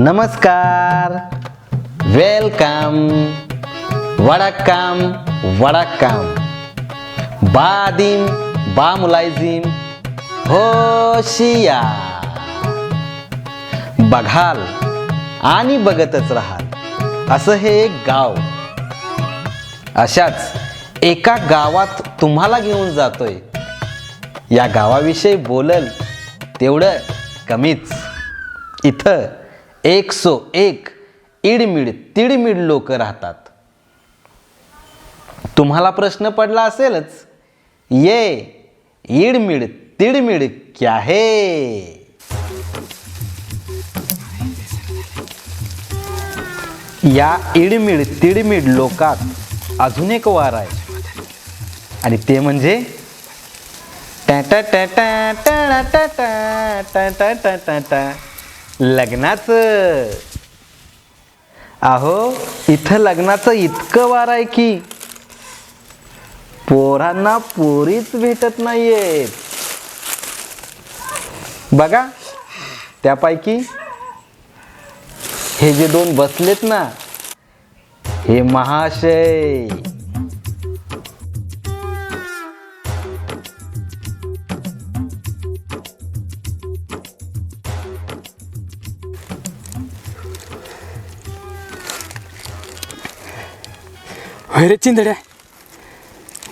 नमस्कार. वेलकम. वडक्कम. वडक्कम. बादिम बा मुलायझिम होशिया बघाल आणि बघतच राहाल. असं हे एक गाव. अशाच एका गावात तुम्हाला घेऊन जातोय. या गावाविषयी बोलल तेवढं कमीच. इथं एक सो एक इडमिड तिडमिड लोक राहतात तुम्हाला प्रश्न पडला असेलच ये इडमिड तिडमिड क्या है या इडमिड तिडमिड लोकात अजून एक वार आहे आणि ते म्हणजे लग्नाचं. अहो इथं लग्नाचं इतकं वार आहे की पोरांना पोरीच भेटत नाहीयेत. बघा त्यापैकी हे जे दोन बसलेत ना हे महाशय. होय रे चिंधड्या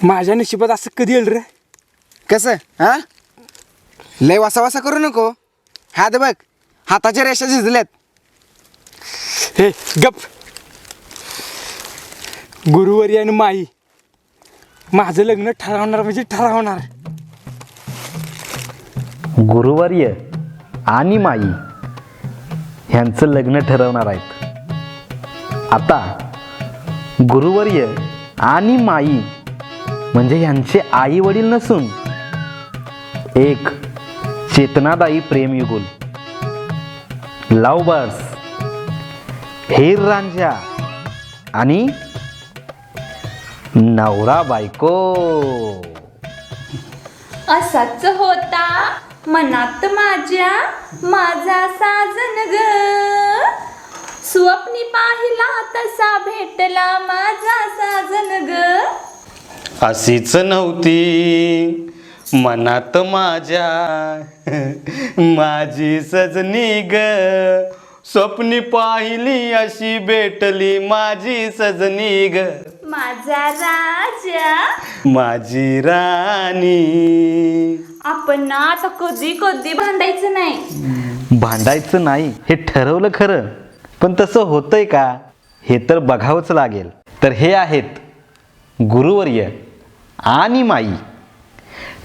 माझ्या नशिबात असं कधी येईल रे? कसं हा? लय वासा वासा करू नको. हात बघ हाताच्या रेषा झिजल्यात. हे गप. गुरुवारी आणि माई माझं लग्न ठरवणार म्हणजे ठरवणार गुरुवर्य आणि माई ह्यांचं लग्न ठरवणार आहेत. आता गुरुवर्य आणि माई म्हणजे ह्यांचे आई वडील नसून एक चेतनादायी प्रेमयुगुल. लव बर्ड्स हेर रांझ्या आणि नवरा बायको. असाच होता मनात माझ्या माझा साजन ग. स्वप्नी पाहिला तसा भेटला माझा साजन ग. अशीच नव्हती. मनात माझ्या माझी सजनी ग. स्वप्नी पाहिली अशी भेटली माझी सजनी ग. माझा राजा. माझी राणी. आपण ना आता कधी कधी भांडायचं नाही. भांडायचं नाही हे ठरवलं खरं. पण तसं होतंय का? हे तर बघावंच लागेल. तर हे आहेत गुरुवर्य आणि माई.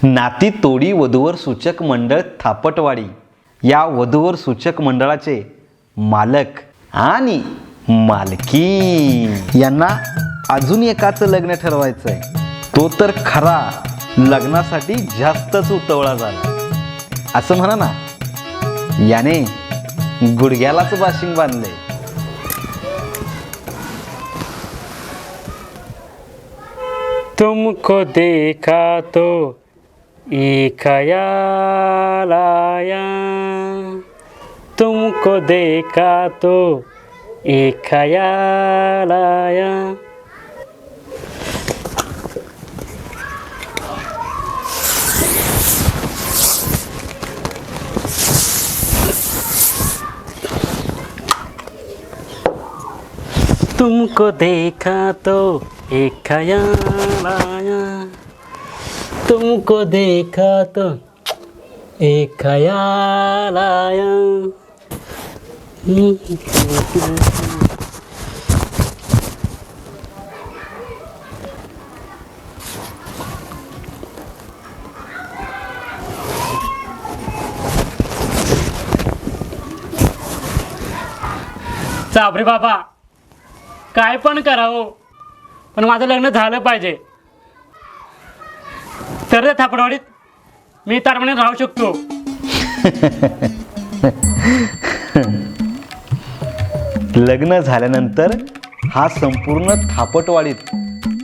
नाती तोडी वधूवर सूचक मंडळ थापटवाडी. या वधूवर सूचक मंडळाचे मालक आणि मालकी. यांना अजून एकाचं लग्न ठरवायचं आहे तो तर खरा. लग्नासाठी जास्तच उतवळा झाला. असं म्हणा ना. याने गुडघ्यालाच बाशिंग बांधले. तुमको देखा तो एक तुमको देखा तो खयालाया तुमको देखा तो एक ख्याल आया। तुमको देखा तो एक ख्याल आया। चाबरे बाबा काय पण करावं. पण माझं लग्न झालं पाहिजे. तर त्या थापडवाडीत मी तारमणे राहू शकतो. लग्न झाल्यानंतर हा संपूर्ण थापटवाडीत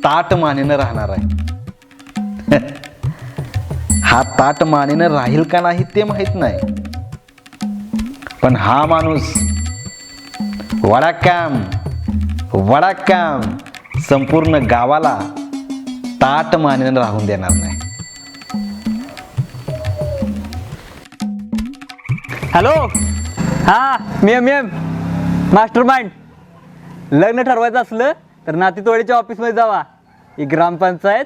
ताट मानेनं राहणार आहे. हा ताट मानेनं राहील का नाही ते माहीत नाही. पण हा माणूस वडाकाम वडाकाम संपूर्ण गावाला ताट मानेनं राहून देणार नाही. हॅलो? हा मी एम एम मास्टर माइंड लग्न ठरवायचं असलं तर नातीतवाडीच्या ऑफिसमध्ये जावा. ही ग्रामपंचायत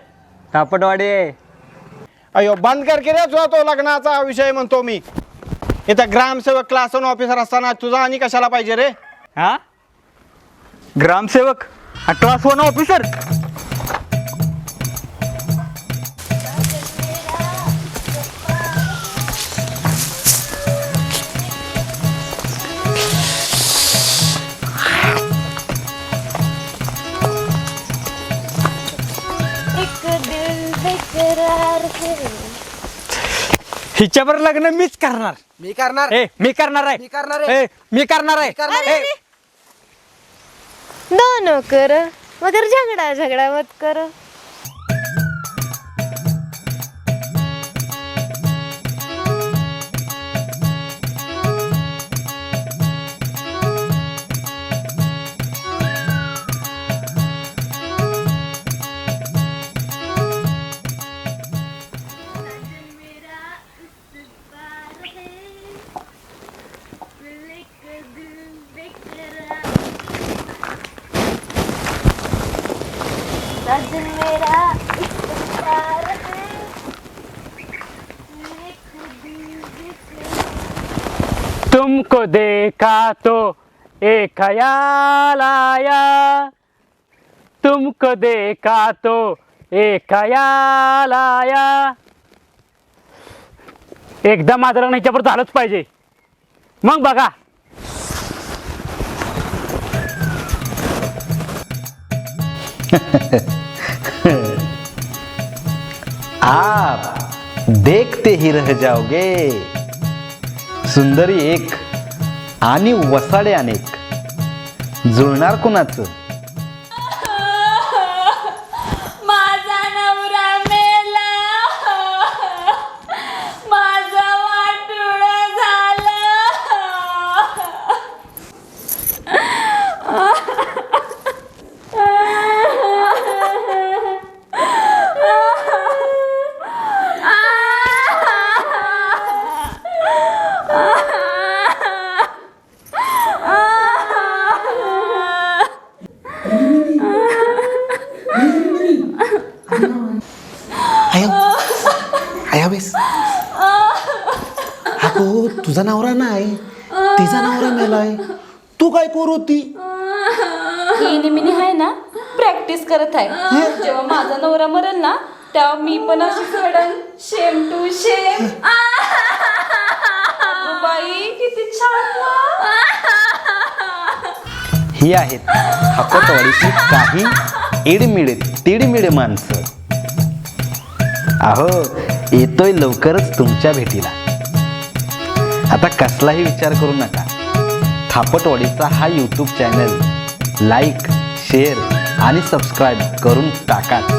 थापटवाडी आहे. अयो बंद कर की रे तुझा तो लग्नाचा विषय म्हणतो मी. इथं ग्रामसेवक क्लास ऑफिसर असताना तुझा आणि कशाला पाहिजे रे? हा? ग्रामसेवक क्लास वन ऑफिसर एक दिल बेकरार है हिच्यावर लग्न मीच करणार. मी करणार. ए मी करणार आहे. मी करणार आहे. ए, मी करणार आहे. करणार ए, आहे. दोनों कर मगर झगड़ा झगड़ा मत करो. तुमको देखा तो एक ख्याल आया तुमको देखा तो एक ख्याल आया एकदा माझं लग्न ह्याच्यावर झालंच पाहिजे. मग बघा. आप देखते ही रह जाओगे. सुंदरी एक आणि वसाडे अनेक. जुळणार कुणाचं? अगो तुझा नवरा नाही तिचा नवरा मेलाय. तू काय करू होती ही निमिनी आहे ना प्रॅक्टिस करत आहे. जेव्हा माझा नवरा मरेल ना तेव्हा मी पण अशी घडल. शेम टू शेम बाई किती छान. ही आहेत हापतवाडीची काही इडमिड तिडमिड माणसं. अहो येतोय लवकरच तुमच्या भेटीला. आता कसलाही विचार करू नका. थापटवाडीचा हा यूट्यूब चॅनल लाईक शेअर आणि सबस्क्राईब करून टाकाच.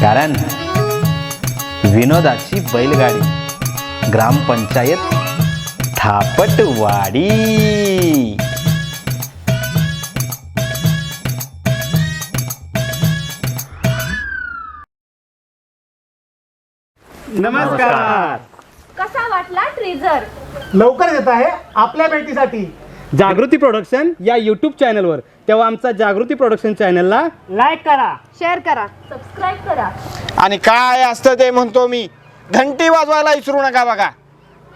कारण विनोदाची बैलगाडी ग्रामपंचायत थापटवाडी. नमस्कार. ट्रेजर लवकर येत आहे आपल्या भेटीसाठी. जागृती प्रोडक्शन या यूट्यूब चॅनलवर तेव्हा आमचा जागृती प्रोडक्शन चॅनलला लाईक करा. शेअर करा. सबस्क्राईब करा. आणि काय असतं ते म्हणतो मी. घंटी वाजवायला विसरू नका बघा.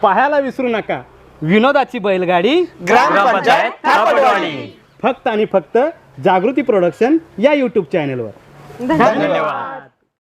पाहायला विसरू नका. विनोदाची बैलगाडी ग्रामपंचायत थापटवाडी. फक्त आणि फक्त जागृती प्रोडक्शन या यूट्यूब चॅनलवर धन्यवाद.